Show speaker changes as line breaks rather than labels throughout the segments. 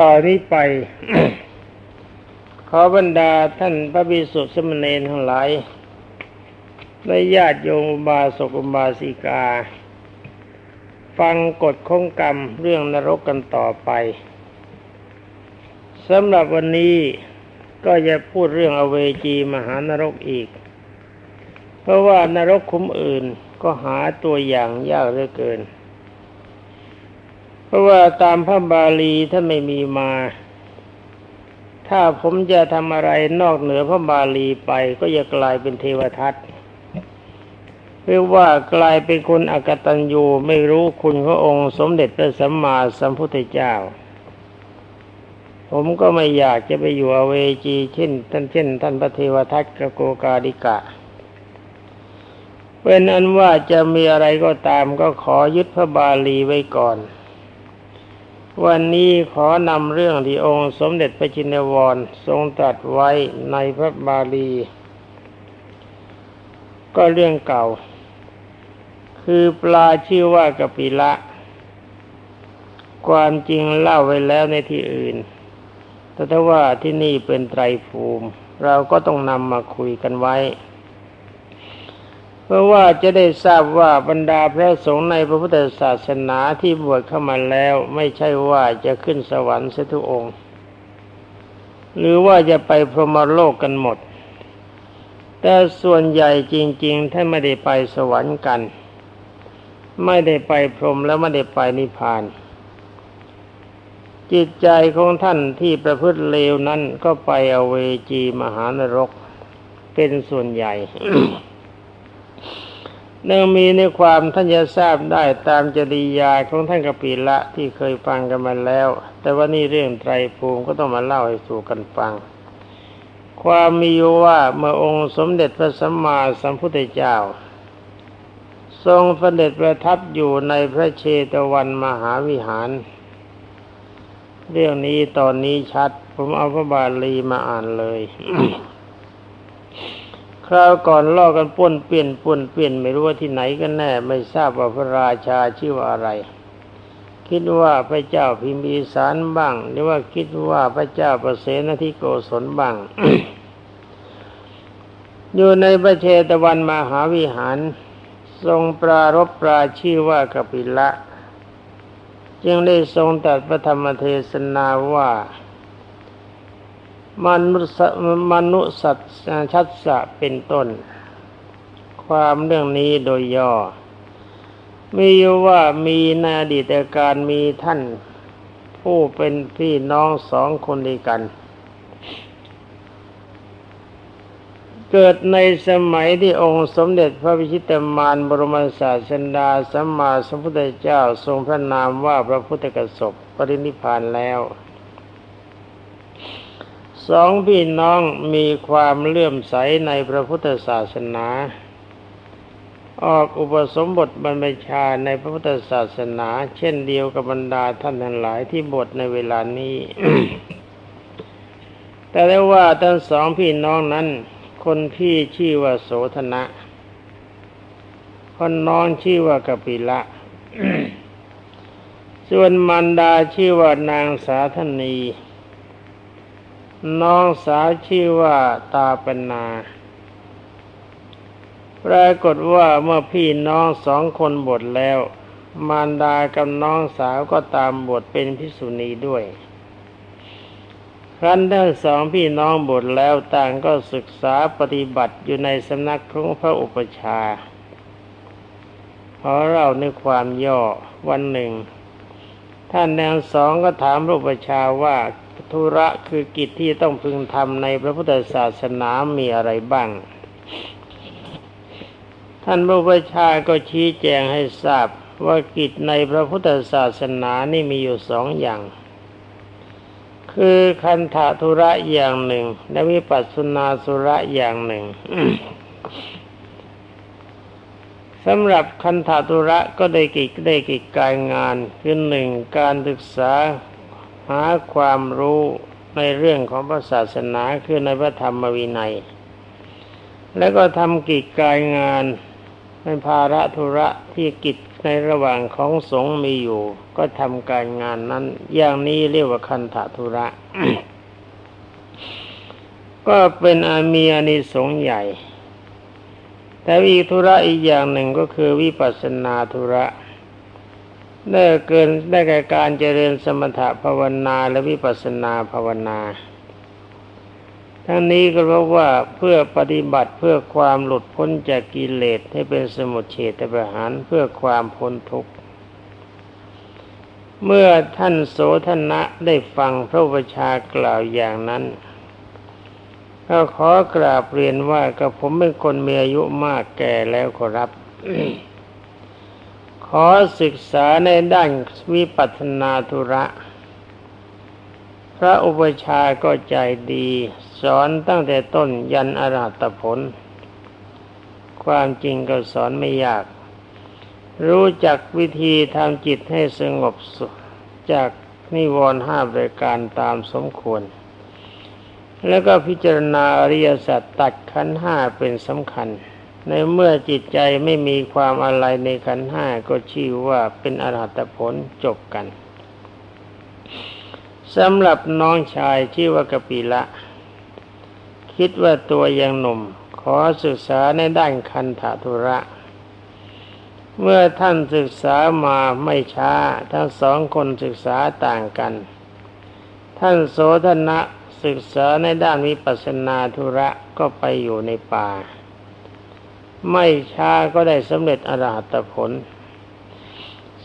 ต่อนนี้ไป ขอบรรดาท่านพระบิสุสมณเณรทั้งหลายและญาติโยมบาสกอุบาสิกา ฟังกฎของกรรมเรื่องนรกกันต่อไปสำหรับวันนี้ก็จะพูดเรื่องอเวจีมหานรกอีก เพราะว่านรกคุ้มอื่นก็หาตัวอย่างยากเหลือเกิน เพราะว่าตามพระบาลีท่านไม่มีมา ถ้าผมจะทำอะไรนอกเหนือพระบาลีไปก็จะกลายเป็นเทวทัตเรียกว่ากลายเป็นคนอกตัญญูไม่รู้คุณพระองค์สมเด็จพระสัมมาสัมพุทธเจ้า ผมก็ไม่อยากจะไปอยู่อเวจีเช่นท่านเช่น ท่านพระเทวทัตกโกกาดิกะเป็นอันว่าจะมีอะไรก็ตามก็ขอยึดพระบาลีไว้ก่อน วันนี้ขอนำเรื่องที่องค์สมเด็จพระจินวรทรงตรัสไว้ในพระบาลี ก็เรื่องเก่า คือปลาชื่อว่ากปิละ ความจริงเล่าไว้แล้วในที่อื่น แต่ถ้าว่าที่นี่เป็นไตรภูมิ เราก็ต้องนำมาคุยกันไว้ เพราะว่าจะได้ทราบว่าบรรดาพระสงฆ์ในพระพุทธศาสนาที่บวชเข้ามาแล้ว ไม่ใช่ว่าจะขึ้นสวรรค์เสทุองค์ หรือว่าจะไปพรหมโลกกันหมด แต่ส่วนใหญ่จริง ๆ ท่านไม่ได้ไปสวรรค์กัน ไม่ได้ไปพรหมแล้วไม่ได้ไปนิพพาน จิตใจของท่านที่ประพฤติเลวนั้นก็ไปอเวจีมหานรกเป็นส่วนใหญ่ เนื่องมีในความท่านจะทราบได้ตามจริยาของท่านกปิละที่เคยฟังกันมาแล้ว แต่ว่านี่เรื่องไตรภูมิก็ต้องมาเล่าให้สู่กันฟัง ความมีอยู่ว่าเมื่อองค์สมเด็จพระสัมมาสัมพุทธเจ้า ทรงเสด็จประทับอยู่ในพระเชตวันมหาวิหาร เรื่องนี้ตอนนี้ชัด ผมเอาพระบาลีมาอ่านเลย คราวก่อนล่อกันป้นเปลี่ยนป้นเปลี่ยนไม่รู้ว่าที่ไหนกันแน่ ไม่ทราบว่าพระราชาชื่อว่าอะไร คิดว่าพระเจ้าพิมพีสารบ้าง หรือว่าคิดว่าพระเจ้าประเสนทิโกศลบ้าง อยู่ในพระเชตวันมหาวิหาร ทรงปรารบปราชื่อว่ากปิละ จึงได้ทรงตรัสพระธรรมเทศนาว่า มนุษมนุสัตชัดสะเป็นต้น ความเรื่องนี้โดยย่อ มีว่ามีในอดีตการมีท่าน ผู้เป็นพี่น้องสองคนด้วยกัน เกิดในสมัยที่องค์สมเด็จพระวิชิตมารบรมศาสดาสัมมาสัมพุทธเจ้าทรงพระนามว่าพระพุทธกสบปรินิพานแล้ว สองพี่น้องมีความเลื่อมใสในพระพุทธศาสนา ออกอุปสมบทบรรพชาในพระพุทธศาสนา เช่นเดียวกับบรรดาท่านทั้งหลายที่บวชในเวลานี้ แต่ได้ว่าทั้งสองพี่น้องนั้น คนพี่ชื่อว่าโสธนะ คนน้องชื่อว่ากปิละ ส่วนมันดาชื่อว่านางสาธนี น้องสาวชื่อว่าตาปนา ปรากฏว่าเมื่อพี่น้องสองคนบวชแล้ว มารดากับน้องสาวก็ตามบวชเป็นพิสุณีด้วย ครั้นทั้งสองพี่น้องบวชแล้วต่างก็ศึกษาปฏิบัติอยู่ในสำนักของพระอุปชาย์ขอเราในความย่อวันหนึ่ง ท่านแนวสองก็ถามพระอุปชาว่า ธุระคือกิจที่ต้องพึงทำในพระพุทธศาสนามีอะไรบ้าง ท่านพระอุปชาก็ชี้แจงให้ทราบว่ากิจในพระพุทธศาสนานี่มีอยู่สองอย่าง คือคันธธุระอย่างหนึ่ง และวิปัสสนาสุระอย่างหนึ่งสำหรับคันธธุระก็ได้กิจได้กิจการงานคือหนึ่งการศึกษา หาความรู้ในเรื่องของพระศาสนาคือในพระธรรมวินัย แล้วก็ทำกิจการงานเป็นภาระธุระที่กิจในระหว่างของสงฆ์มีอยู่ ก็ทำการงานนั้น อย่างนี้เรียกว่าคันธทุระ ก็เป็นอามีอานิสงส์ใหญ่ แต่อีกธุระอีกอย่างหนึ่งก็คือวิปัสสนาธุระ ได้เกินได้แก่การเจริญสมถะภาวนาและวิปัสสนาภาวนา ทั้งนี้ก็เพราะว่าเพื่อปฏิบัติเพื่อความหลุดพ้นจากกิเลสให้เป็นสมุทเฉทประหารเพื่อความพ้นทุกข์ เมื่อท่านโสธนะได้ฟังพระวชากล่าวอย่างนั้นก็ขอกราบเรียนว่ากับผมเป็นคนมีอายุมากแก่แล้วขอรับ ขอศึกษาในด้านวิปัสนาธุระ พระอุปชาก็ใจดี สอนตั้งแต่ต้นยันอรหัตผล ความจริงก็สอนไม่ยาก รู้จักวิธีทำจิตให้สงบสุขจากนิวรณ์ห้าบริการตามสมควร แล้วก็พิจารณาอริยสัจตัดขันห้าเป็นสำคัญ ในเมื่อจิตใจไม่มีความอะไรในขันห้าก็ชื่อว่าเป็นอรหัตผลจบกันสำหรับน้องชายชื่อว่ากปิละ คิดว่าตัวยังหนุ่ม ขอศึกษาในด้านคันธทุระ เมื่อท่านศึกษามาไม่ช้า ทั้งสองคนศึกษาต่างกัน ท่านโสธนะศึกษาในด้านวิปัสสนาธุระก็ไปอยู่ในป่า ไม่ช้าก็ได้สำเร็จอรหัตผล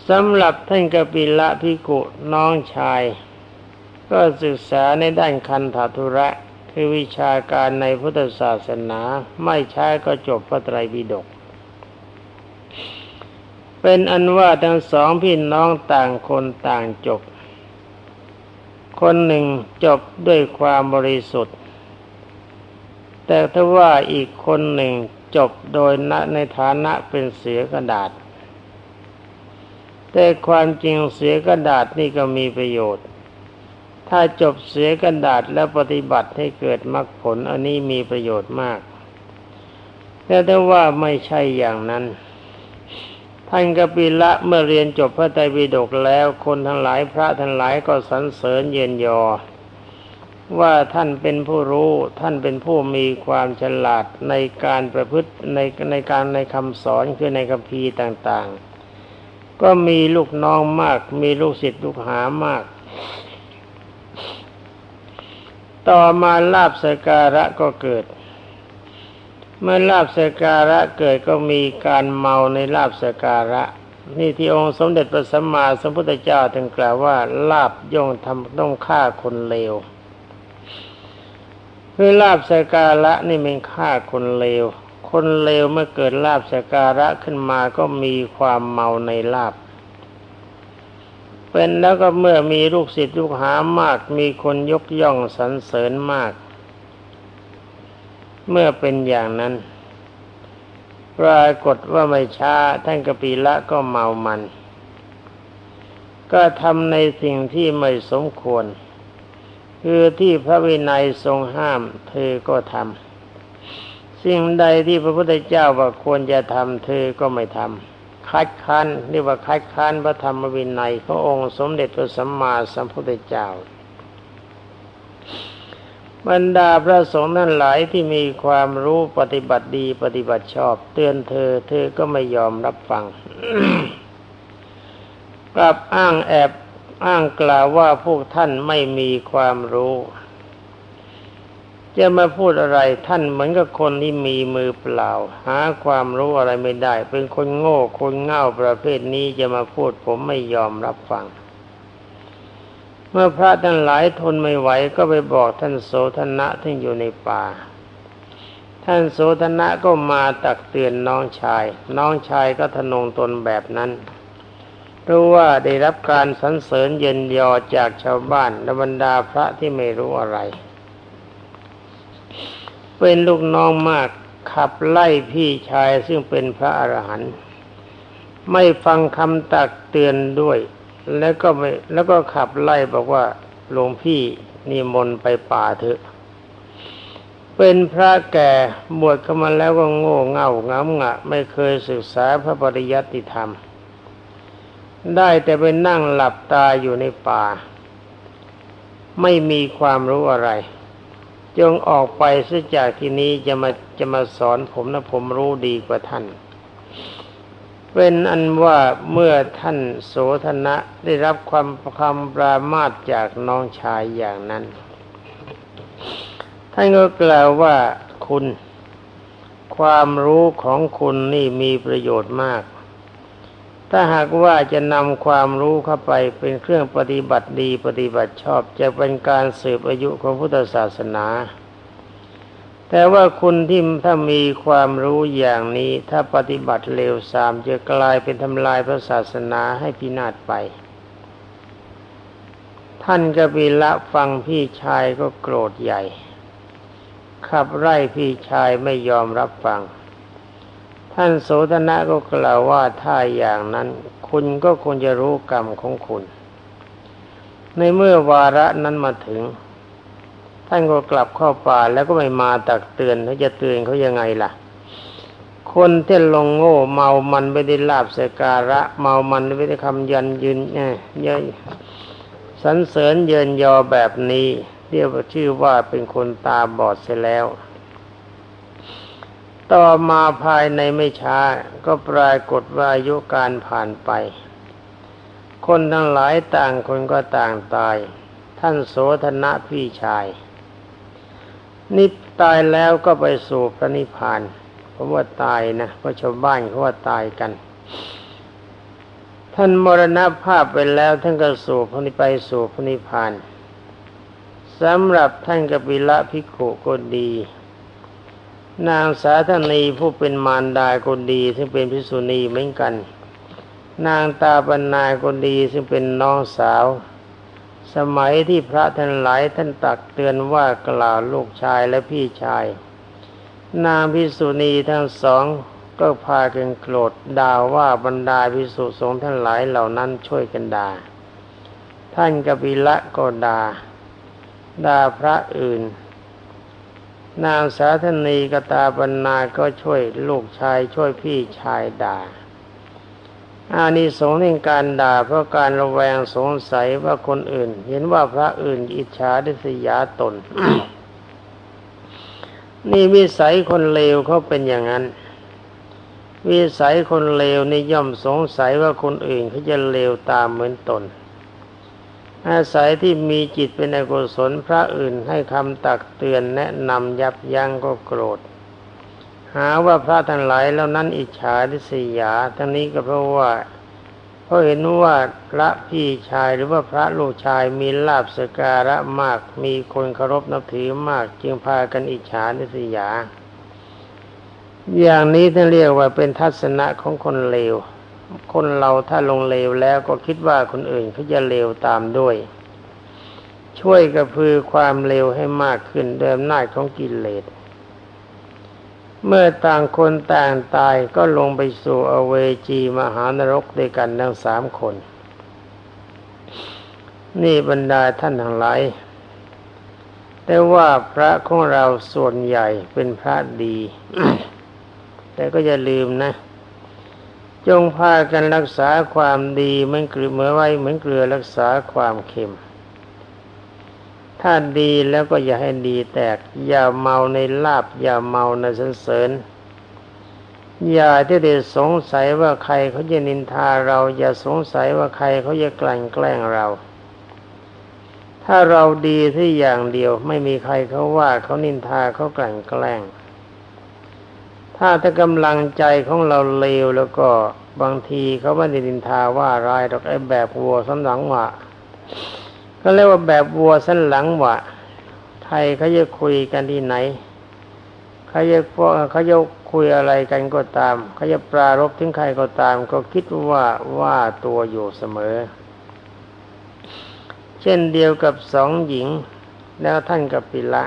สำหรับท่านกปิละพิกุน้องชาย ก็ศึกษาในด้านคันธทุระ คือวิชาการในพุทธศาสนา ไม่ช้าก็จบพระไตรปิฎกเป็นอันว่าทั้งสองพี่น้องต่างคนต่างจบ คนหนึ่งจบด้วยความบริสุทธิ์ แต่ถ้าว่าอีกคนหนึ่ง จบโดยณในฐานะเป็นเสือกระดาษ แต่ความจริงเสือกระดาษนี่ก็มีประโยชน์ ถ้าจบเสือกระดาษแล้วปฏิบัติให้เกิดมรรคผลอันนี้มีประโยชน์มาก แต่ถ้าว่าไม่ใช่อย่างนั้นท่านกปิละเมื่อเรียนจบพระไตรปิฎกแล้วคนทั้งหลายพระทั้งหลายก็สรรเสริญเย็นยอ ว่าท่านเป็นผู้รู้ท่านเป็นผู้มีความฉลาดในการประพฤติในในการในคำสอนคือในคัมภีร์ต่าง ๆ ก็มีลูกน้องมาก มีลูกศิษย์ลูกหามาก ต่อมาลาบสการะก็เกิด เมื่อลาบสการะเกิดก็มีการเมาในลาบสการะนี่ที่องค์สมเด็จพระสัมมาสัมพุทธเจ้าถึงกล่าวว่าลาบย่อมทำต้องฆ่าคนเลว คือลาบสการะนี่เป็นฆ่าคนเลว คนเลวเมื่อเกิดลาบสการะขึ้นมาก็มีความเมาในลาบ เป็นแล้วก็เมื่อมีลูกศิษย์ลูกหามาก มีคนยกย่องสรรเสริญมาก เมื่อเป็นอย่างนั้นปรากฏว่าไม่ช้าท่านกปีละก็เมามัน ก็ทำในสิ่งที่ไม่สมควร คือที่พระวินัยทรงห้าม เธอก็ทำสิ่งใดที่พระพุทธเจ้าว่าควรจะทำเธอก็ไม่ทำคัดค้านเรียกว่าคัดค้านพระธรรมวินัยขององค์สมเด็จพระสัมมาสัมพุทธเจ้าบรรดาพระสงฆ์นั้นหลายที่มีความรู้ปฏิบัติดีปฏิบัติชอบ เตือนเธอ เธอก็ไม่ยอมรับฟัง กลับอ้างแอบ อ้างกล่าวว่าพวกท่านไม่มีความรู้ จะมาพูดอะไรท่านเหมือนกับคนที่มีมือเปล่า หาความรู้อะไรไม่ได้ เป็นคนโง่คนเง่าประเภทนี้จะมาพูดผมไม่ยอมรับฟัง เมื่อพระท่านหลายทนไม่ไหวก็ไปบอกท่านโสธนะที่อยู่ในป่าท่านโสธนะก็มาตักเตือนน้องชาย น้องชายก็ทนงตนแบบนั้น รู้ว่าได้รับการสรรเสริญเย็นยอจากชาวบ้านและบรรดาพระที่ไม่รู้อะไร เป็นลูกน้องมากขับไล่พี่ชายซึ่งเป็นพระอรหันต์ไม่ฟังคำตักเตือนด้วย แล้วก็ไม่แล้วก็ขับไล่บอกว่าหลวงพี่นิมนต์ไปป่าเถอะ เป็นพระแก่บวชเข้ามาแล้วก็โง่เง่าง้ำงะ ไม่เคยศึกษาพระปริยัติธรรม ได้แต่ไปนั่งหลับตาอยู่ในป่า ไม่มีความรู้อะไร จงออกไปซะจากที่นี้จะมาจะมาสอนผมนะผมรู้ดีกว่าท่าน เป็นอันว่าเมื่อท่านโสธนะได้รับความคำปรามาสจากน้องชายอย่างนั้น ท่านก็กล่าวว่าคุณ ความรู้ของคุณนี่มีประโยชน์มาก ถ้าหากว่าจะนำความรู้เข้าไปเป็นเครื่องปฏิบัติดีปฏิบัติชอบจะเป็นการสืบอายุของพุทธศาสนา แต่ว่าคุณที่ถ้ามีความรู้อย่างนี้ถ้าปฏิบัติเลวทรามจะกลายเป็นทำลายพระศาสนาให้พินาศไป ท่านกบิละฟังพี่ชายก็โกรธใหญ่ ขับไล่พี่ชายไม่ยอมรับฟัง ท่านโสธนะก็กล่าวว่าถ้าอย่างนั้น คุณก็คงจะรู้กรรมของคุณ ในเมื่อวาระนั้นมาถึง ท่านก็กลับเข้าป่าแล้วก็ไม่มาตักเตือนเขาจะเตือนเขายังไงล่ะ คนที่ลงโง่เมามันไม่ได้ลาบสการะ เมามันไม่ได้คำยันยืนเนี่ยยสรรเสริญเยินยอแบบนี้ เรียกว่าชื่อว่าเป็นคนตาบอดเสียแล้ว ต่อมาภายในไม่ช้าก็ปรากฏว่าอายุการผ่านไป คนทั้งหลายต่างคนก็ต่างตาย ท่านโสธนะพี่ชาย นิพตายแล้วก็ไปสู่พระนิพพานเพราะว่าตายนะเพราะชาวบ้านเขาว่าตายกัน ท่านมรณภาพไปแล้วท่านก็สู่พระนิไปสู่พระนิพพานสำหรับท่านกบิละพิกขุก็ดี นางสาธนีผู้เป็นมารดาคนดีซึ่งเป็นพิสุณีเหมือนกัน นางตาบรรณาคนดีซึ่งเป็นน้องสาว สมัยที่พระท่านหลายท่านตักเตือนว่ากล่าวลูกชายและพี่ชาย นางพิสุณีทั้งสองก็พากันโกรธด่าว่าบรรดาพิสุสงฆ์ทั้งหลายเหล่านั้นช่วยกันด่าท่านกบิละก็ด่าด่าพระอื่น นางสาธนีกตาบรรณาก็ช่วยลูกชายช่วยพี่ชายด่า อานิสงส์ในการด่าเพราะการระแวงสงสัยว่าคนอื่น เห็นว่าพระอื่นอิจฉาดิษยาตน นี่วิสัยคนเลวเขาเป็นอย่างนั้น วิสัยคนเลวนี่ย่อมสงสัยว่าคนอื่นเขาจะเลวตามเหมือนตน อาศัยที่มีจิตเป็นอกุศลพระอื่นให้คำตักเตือนแนะนำยับยั้งก็โกรธ หาว่าพระทั้งหลายแล้วนั้นอิจฉาทิษยา ทั้งนี้ก็เพราะว่าเพราะเห็นว่าพระพี่ชายหรือว่าพระลูกชายมีลาบสการะมาก มีคนเคารพนับถือมาก จึงพากันอิจฉาทิษยา อย่างนี้ท่านเรียกว่าเป็นทัศนะของคนเลว คนเราถ้าลงเลวแล้วก็คิดว่าคนอื่นเขาจะเลวตามด้วย ช่วยกระพือความเลวให้มากขึ้นเดิมหน้าของกิเลสเมื่อต่างคนต่างตายก็ลงไปสู่อเวจีมหานรกด้วยกันทั้งสามคน นี่บรรดาท่านทั้งหลาย แต่ว่าพระของเราส่วนใหญ่เป็นพระดี แต่ก็อย่าลืมนะ จงพากันรักษาความดีเหมือนเกลือเมื่อไว้เหมือนเกลือรักษาความเค็ม ถ้าดีแล้วก็อย่าให้ดีแตก อย่าเมาในลาบ อย่าเมาในสันเสริญ อย่าที่จะสงสัยว่าใครเขาจะนินทาเรา อย่าสงสัยว่าใครเขาจะกลั่นแกล้งเรา ถ้าเราดีที่อย่างเดียวไม่มีใครเขาว่าเขานินทาเขากลั่นแกล้ง ถ้าถ้ากำลังใจของเราเลวแล้วก็บางทีเขาไม่ได้ดินทาว่าร้ายหรอกไอ้แบบวัวสันหลังวะก็เรียกว่าแบบวัวสันหลังวะไทยเขาจะคุยกันที่ไหนเขาจะพวกเขาจะคุยอะไรกันก็ตามเขาจะปรารบถึงใครก็ตาม ก็คิดว่าว่าตัวอยู่เสมอ เช่นเดียวกับสองหญิง แล้วท่านกับปิละ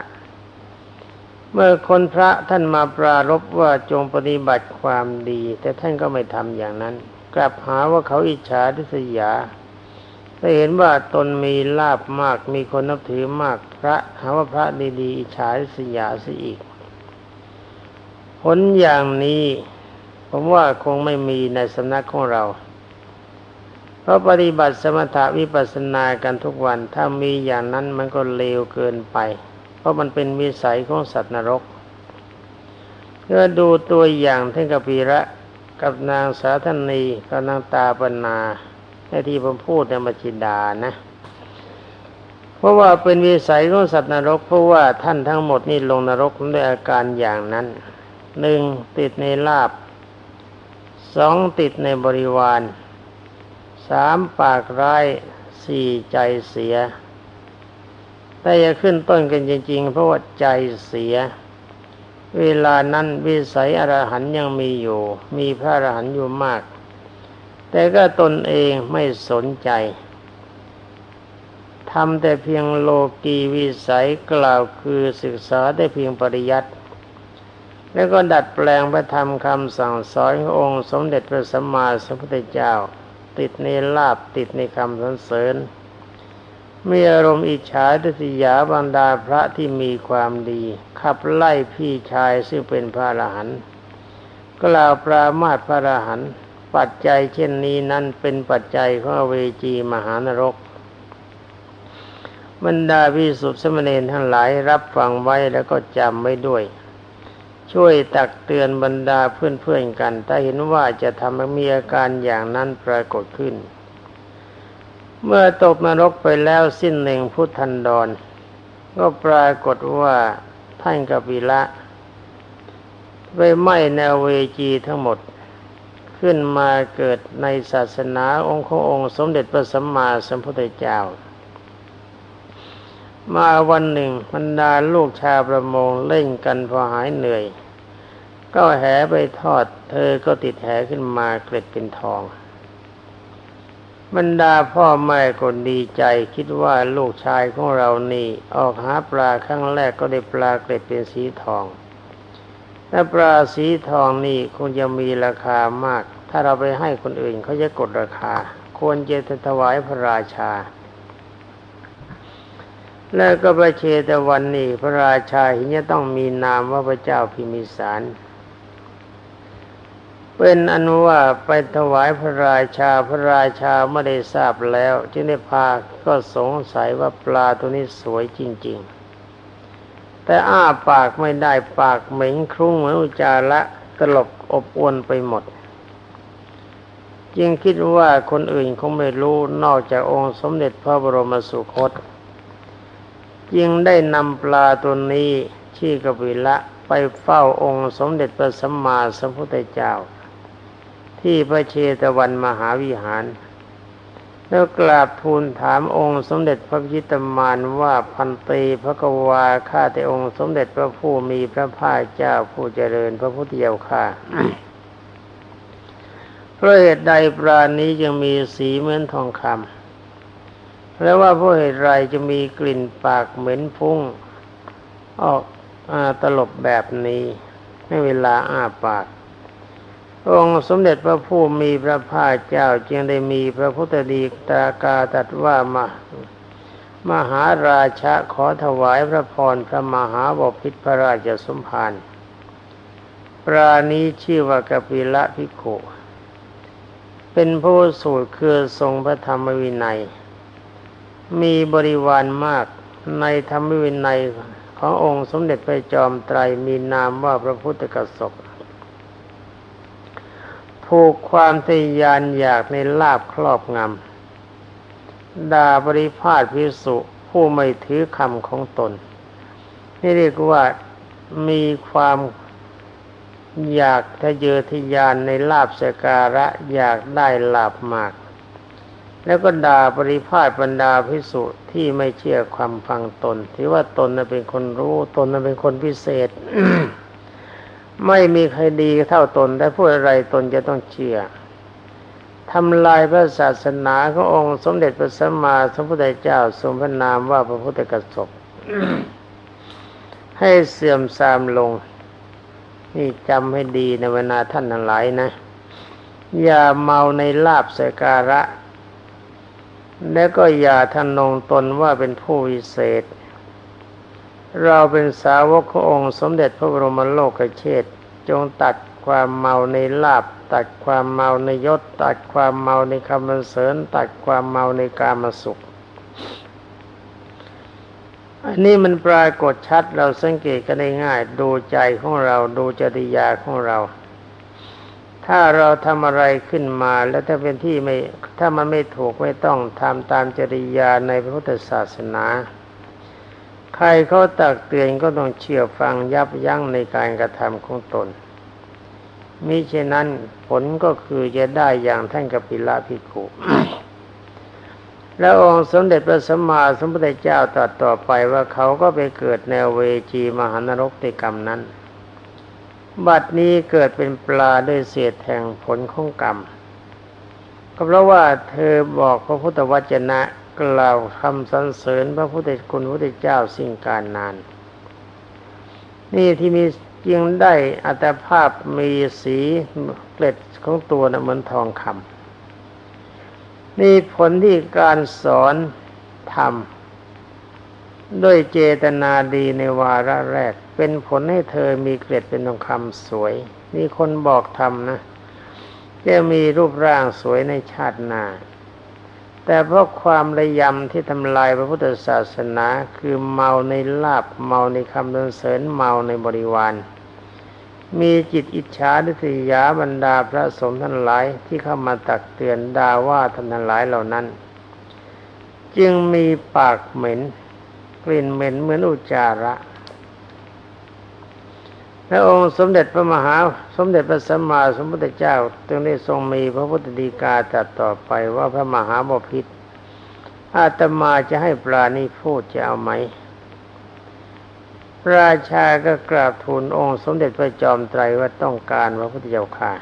เมื่อคนพระท่านมาปรารบว่าจงปฏิบัติความดี แต่ท่านก็ไม่ทำอย่างนั้น กลับหาว่าเขาอิจฉาทิษยาได้เห็นว่าตนมีลาบมากมีคนนับถือมากพระหาว่าพระดีๆอิจฉาทิษยาซะอีก ผลอย่างนี้ผมว่าคงไม่มีในสำนักของเรา เพราะปฏิบัติสมถะวิปัสสนากันทุกวัน ถ้ามีอย่างนั้นมันก็เลวเกินไป ราะมันเป็นวิสัยของสัตว์นรกเมื่อดูตัวอย่างท่านกปีระกับนางสาธนีกับนางตาปนาในที่ผมพูดในมัจินดานะ เพราะว่าเป็นวิสัยของสัตว์นรก เพราะว่าท่านทั้งหมดนี่ลงนรกด้วยอาการอย่างนั้นหนึ่งติดในลาบสองติดในบริวารสามปากร้ายสี่ใจเสีย แต่จะขึ้นต้นกันจริง ๆ เพราะว่าใจเสีย เวลานั้นวิสัยอรหันยังมีอยู่ มีพระอรหันอยู่มาก แต่ก็ตนเองไม่สนใจทำแต่เพียงโลกีวิสัยกล่าวคือศึกษาได้เพียงปริยัติ แล้วก็ดัดแปลงพระธรรมคำสั่งสอนขององค์สมเด็จพระสัมมาสัมพุทธเจ้า ติดในลาบติดในคำสรรเสริญ มีอารมณ์อิจฉาทิยาบรรดาพระที่มีความดี ขับไล่พี่ชายซึ่งเป็นพระอรหันต์กล่าวปรามาตพระอรหันต์ปัจจัยเช่นนี้นั้นเป็นปัจจัยของเวจีมหานรกบรรดาพิสุทธิสมณีทั้งหลายรับฟังไว้แล้วก็จำไว้ด้วย ช่วยตักเตือนบรรดาเพื่อนๆกัน ถ้าเห็นว่าจะทำให้มีอาการอย่างนั้นปรากฏขึ้น เมื่อตกนรกไปแล้วสิ้นหนึ่งพุทธันดร ก็ปรากฏว่าท่านกบิละไปไหม้แนวเวจีทั้งหมด ขึ้นมาเกิดในศาสนาองค์ขององค์สมเด็จพระสัมมาสัมพุทธเจ้า มาวันหนึ่งบรรดาลูกชาวประมงเล่นกันพอหายเหนื่อย ก็แหไปทอด เธอก็ติดแหขึ้นมาเกล็ดเป็นทอง บรรดาพ่อแม่ก็ดีใจคิดว่าลูกชายของเรานี่ ออกหาปลาครั้งแรกก็ได้ปลาเกล็ดเป็นสีทองแต่ปลาสีทองนี่คงจะมีราคามาก ถ้าเราไปให้คนอื่นเขาจะกดราคา ควรจะถวายพระราชา แล้วก็ประเชตวันนี้พระราชาห็นจะต้องมีนามว่าพระเจ้าพิมิสาร เป็นอนุว่าไปถวายพระราชาพระราชาไม่ได้ทราบแล้ว จึงได้พาก็สงสัยว่าปลาตัวนี้สวยจริง ๆ แต่อ้าปากไม่ได้ปากเหม็งครุ่งเหมือนอุจาระตลบอบอวนไปหมด จึงคิดว่าคนอื่นคงไม่รู้นอกจากองค์สมเด็จพระบรมสุคตจึงได้นำปลาตัวนี้ชื่อกบิละไปเฝ้าองค์สมเด็จพระสัมมาสัมพุทธเจ้า ที่พระเชตวันมหาวิหาร แล้วกราบทูลถามองค์สมเด็จพระพิตมานว่าพันตีพระกวาข้าแต่องค์สมเด็จพระผู้มีพระภาคเจ้าผู้เจริญพระพุทธเจ้าข้าเพราะเหตุใดปราณนี้ยังมีสีเหมือนทองคำแล้วว่าเพราะเหตุไรจะมีกลิ่นปากเหม็นฟุ้งออกอตลบแบบนี้ในเวลาอ้าปาก องค์สมเด็จพระผู้มีพระภาคเจ้าจึงได้มีพระพุทธดีตากาตัดว่ามา มหาราชะขอถวายพระพรพระมหาบพิตรพระราชสมภารปรานี้ชื่อว่ากปิละพิโขเป็นผู้สูตรคือทรงพระธรรมวินัย มีบริวารมากในธรรมวินัยขององค์สมเด็จพระจอมไตรมีนามว่าพระพุทธกสบ ผูกความทยานอยากในลาบครอบงำด่าบริพาทพิสุผู้ไม่ถือคำของตน นี่เรียกว่ามีความอยากทะเยอทะยานในลาบสการะอยากได้ลาบมาก แล้วก็ด่าบริพาทบรรดาพิสุที่ไม่เชื่อความฟังตนที่ว่าตนนั้นเป็นคนรู้ตนนั้นเป็นคนพิเศษ ไม่มีใครดีเท่าตนแต่พูดอะไรตนจะต้องเชื่อทำลายพระศาสนาขององค์สมเด็จพระสัมมาสัมพุทธเจ้าทรงพระนามว่าพระพุทธกสบให้เสื่อมทรามลง นี่จำให้ดีในเวลาท่านทั้งหลายนะ อย่าเมาในลาบสการะ และก็อย่าทนงตนว่าเป็นผู้วิเศษ เราเป็นสาวกขององค์สมเด็จพระบรมโลกเชษจงตัดความเมาในลาบ ตัดความเมาในยศ ตัดความเมาในคำบรรเสริญ ตัดความเมาในกามสุข อันนี้มันปรากฏชัดเราสังเกตกันได้ง่าย ดูใจของเราดูจริยาของเรา ถ้าเราทำอะไรขึ้นมาแล้วถ้าเป็นที่ไม่ถ้ามันไม่ถูกไม่ต้องทำตามจริยาในพระพุทธศาสนา ใครเขาตักเตือนก็ต้องเชื่อฟังยับยั้งในการกระทำของตนมิเช่นนั้นผลก็คือจะได้อย่างท่านกปิละพิกุแล้วองค์สมเด็จพระสัมมาสัมพุทธเจ้าตรัสต่อไปว่าเขาก็ไปเกิดในเวจีมหานรกในกรรมนั้น บัดนี้เกิดเป็นปลาด้วยเศษแห่งผลของกรรม ก็เพราะว่าเธอบอกพระพุทธวจนะ กล่าวคำสรรเสริญพระพุทธคุณพระพุทธเจ้าสิ่งการนาน นี่ที่มีจึงได้อัตภาพมีสีเกล็ดของตัวนะเหมือนทองคำนี่ผลที่การสอนทำด้วยเจตนาดีในวาระแรก เป็นผลให้เธอมีเกล็ดเป็นทองคำสวยนี่คนบอกทำนะจะมีรูปร่างสวยในชาติหน้า แต่เพราะความระยำที่ทำลายพระพุทธศาสนาคือเมาในลาบเมาในคำเสริญเมาในบริวารมีจิตอิจฉาดิษยาบรรดาพระสงฆ์ท่านหลายที่เข้ามาตักเตือนดาว่าท่านทั้งหลายเหล่านั้น จึงมีปากเหม็น กลิ่นเหม็นเหมือนอุจจาระ พระองค์สมเด็จพระมหาสมเด็จพระสัมมาสัมพุทธเจ้าจึงได้ทรงมีพระพุทธดีกาตรัสต่อไปว่าพระมหาบพิษอาตมาจะให้ปลานี้พูดจะเอาไหม ราชาก็กราบทูลองค์ สมเด็จพระจอมไตรว่าต้องการพระพุทธเจ้าค่ะ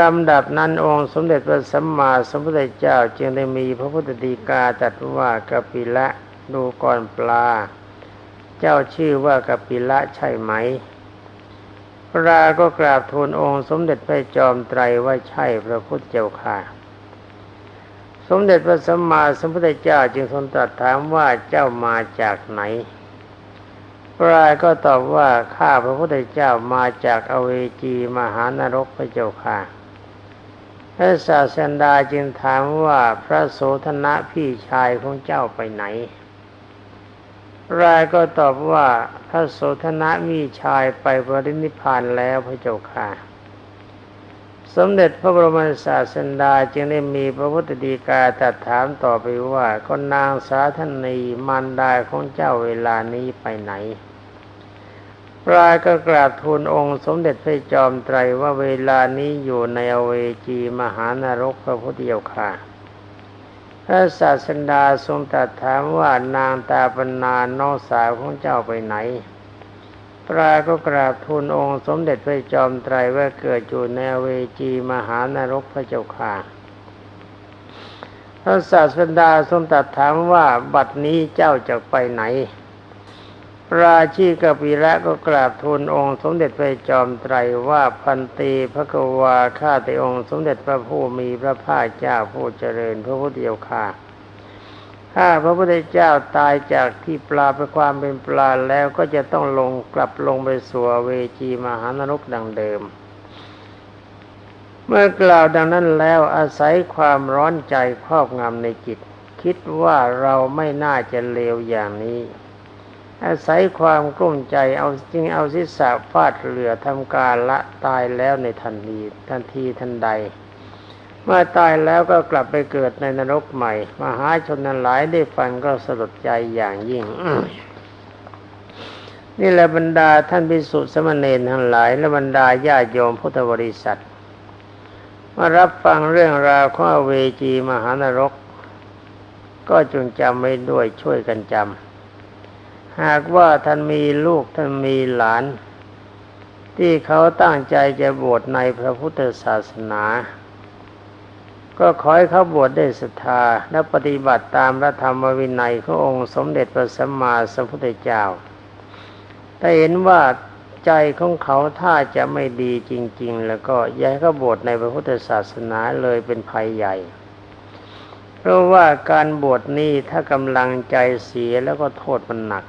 ลำดับนั้นองค์สมเด็จพระสัมมาสัมพุทธเจ้า จึงได้มีพระพุทธดีกาตรัสว่ากปิละดูก่อนปลา เจ้าชื่อว่ากปิละใช่ไหม พระก็กราบทูลองค์สมเด็จพระจอมไตรว่าใช่พระพุทธเจ้าค่ะ สมเด็จพระสัมมาสัมพุทธเจ้าจึงทรงตรัสถามว่าเจ้ามาจากไหน พระราก็ตอบว่าข้าพระพุทธเจ้ามาจากอเวจีมหานรกพระเจ้าค่ะพระศาสดาจึงถามว่าพระโสธนะพี่ชายของเจ้าไปไหน ระราก็ตอบว่าพระโสธนะมีชายไปปรินิพานแล้วพระเจ้าค่ะ สมเด็จพระบรมศาสดาจึงได้มีพระพุทธดีกาตรัสถามต่อไปว่าก็นางสาธนีมารดาของเจ้าเวลานี้ไปไหนพระก็กราบทูลองค์สมเด็จพระจอมไตรว่าเวลานี้อยู่ในอเวจีมหานรกพระพุทธเจ้าค่ะ ระศาสดาทรงตรัสถามว่านางตาปนาน้องสาวของเจ้าไปไหนพระก็กราบทูลองค์สมเด็จพระจอมไตรว่าเกิดอยู่ในเวจีมหานรกพระเจ้าค่ะ พระศาสดาทรงตรัสถามว่าบัดนี้เจ้าจะไปไหน ราชีกปิระก็กราบทูลองค์สมเด็จพระจอมไตรว่าพันตีพระกวาข้าแต่องค์สมเด็จพระผู้มีพระภาคเจ้าผู้เจริญพระพุทธเจ้าค่ะถ้าพระพุทธเจ้าตายจากที่ปลาไปความเป็นปลาแล้วก็จะต้องลงกลับลงไปสู่เวจีมหานรกดังเดิม เมื่อกล่าวดังนั้นแล้วอาศัยความร้อนใจครอบงำในจิต คิดว่าเราไม่น่าจะเลวอย่างนี้ อาศัยความกลุ้มใจเอาจึงเอาศีรษะฟาดเหลือทำการละตายแล้วในทันทีทันทีทันใด เมื่อตายแล้วก็กลับไปเกิดในนรกใหม่ มหาชนนั้นหลายได้ฟังก็สลดใจอย่างยิ่งนี่แหละบรรดาท่านพิสุทธิสมณเณรทั้งหลาย และบรรดาญาโยมพุทธบริษัทมารับฟังเรื่องราวขอเวจีมหานรก ก็จงจำไว้ด้วยช่วยกันจำ หากว่าท่านมีลูกท่านมีหลาน ที่เขาตั้งใจจะบวชในพระพุทธศาสนา ก็ขอให้เขาบวชได้ศรัทธาและปฏิบัติตามพระธรรมวินัยขององค์สมเด็จพระสัมมาสัมพุทธเจ้าถ้าเห็นว่าใจของเขาถ้าจะไม่ดีจริง ๆ แล้วก็ย้ายเขาบวชในพระพุทธศาสนาเลยเป็นภัยใหญ่ เพราะว่าการบวชนี้ถ้ากำลังใจเสียแล้วก็โทษมันหนัก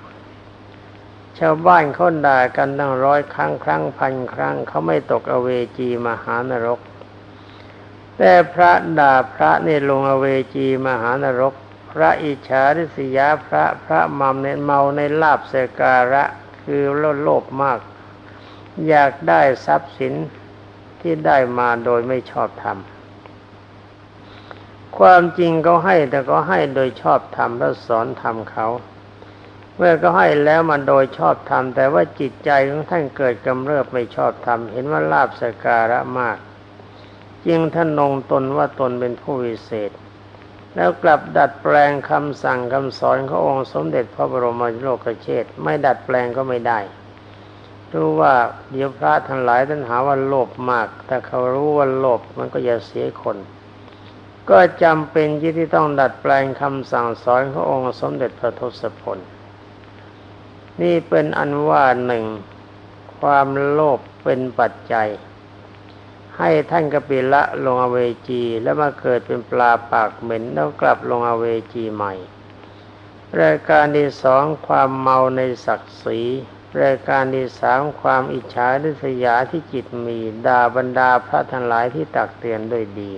ชาวบ้านเขาด่ากันตั้งร้อยครั้งครั้งพันครั้งเขาไม่ตกอเวจีมหานรก แต่พระด่าพระนี่ลงอเวจีมหานรก พระอิจฉาริษยาพระพระมัมเนเมาในลาบเสการะคือโลภโลภมาก อยากได้ทรัพย์สินที่ได้มาโดยไม่ชอบธรรมความจริงเขาให้แต่ก็ให้โดยชอบธรรมแล้วสอนธรรมเขา เมื่อก็ให้แล้วมาโดยชอบธรรมแต่ว่าจิตใจของท่านเกิดกำเริบไม่ชอบธรรมเห็นว่าลาบสการะมาก จึงท่านนงตนว่าตนเป็นผู้วิเศษ แล้วกลับดัดแปลงคำสั่งคำสอนขององค์สมเด็จพระบรมโลกเชษฐ์ไม่ดัดแปลงก็ไม่ได้รู้ว่าเดี๋ยวพระทั้งหลายท่านหาว่าโลภมาก แต่เขารู้ว่าโลภมันก็จะเสียคน ก็จำเป็นที่ต้องดัดแปลงคำสั่งสอนขององค์สมเด็จพระทศพล นี่เป็นอันว่าหนึ่งความโลภเป็นปัจจัย ให้ท่านกปิละลงอเวจีแล้วมาเกิดเป็นปลาปากเหม็นแล้วกลับลงอเวจีใหม่รายการที่สองความเมาในศักดิ์ศรีรายการที่สามความอิจฉาริษยาที่จิตมีด่าบรรดาพระทั้งหลายที่ตักเตือนด้วยดี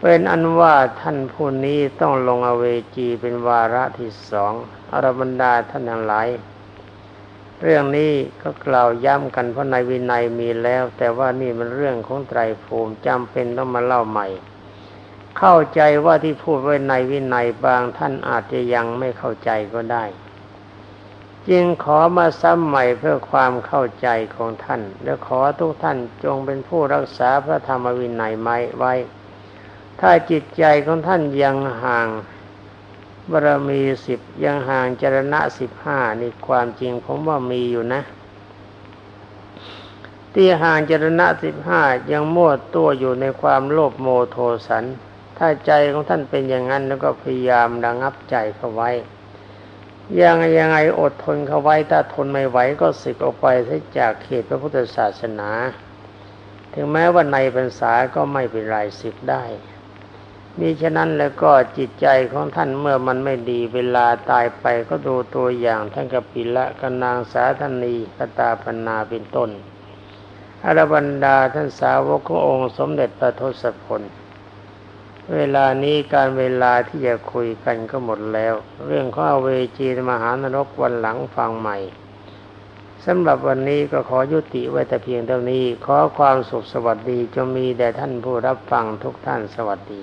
เป็นอันว่าท่านผู้นี้ต้องลงอเวจีเป็นวาระที่สอง อรบรรดาท่านทั้งหลาย เรื่องนี้ก็กล่าวย้ำกันเพราะในวินัยมีแล้ว แต่ว่านี่มันเรื่องของไตรภูมิจำเป็นต้องมาเล่าใหม่ เข้าใจว่าที่พูดไว้ในวินัยบางท่านอาจจะยังไม่เข้าใจก็ได้ จึงขอมาซ้ำใหม่เพื่อความเข้าใจของท่าน และขอทุกท่านจงเป็นผู้รักษาพระธรรมวินัยไม้ไว้ ถ้าจิตใจของท่านยังห่าง บารมีสิบยังห่างจรณะสิบห้านี่ความจริงผมว่ามีอยู่นะ ที่ห่างจรณะสิบห้ายังมั่วตัวอยู่ในความโลภโมโทสัน ถ้าใจของท่านเป็นอย่างนั้นแล้วก็พยายามระงับใจเข้าไว้ยังยังไงอดทนเข้าไว้ถ้าทนไม่ไหวก็สึกออกไปเสียจากเขตพระพุทธศาสนา ถึงแม้ว่าในพรรษาก็ไม่เป็นไรสึกได้ มีฉะนั้นแล้วก็จิตใจของท่านเมื่อมันไม่ดีเวลาตายไปก็ดูตัวอย่างท่านกปิละกนางสาธนีกตาปนาเป็นต้นอรบรรดาท่านสาวกขององค์สมเด็จพระทศพล เวลานี้การเวลาที่จะคุยกันก็หมดแล้ว เรื่องข้อเวจีมหานรกวันหลังฟังใหม่สำหรับวันนี้ก็ขอยุติไว้แต่เพียงเท่านี้ ขอความสุขสวัสดีจงมีแด่ท่านผู้รับฟังทุกท่านสวัสดี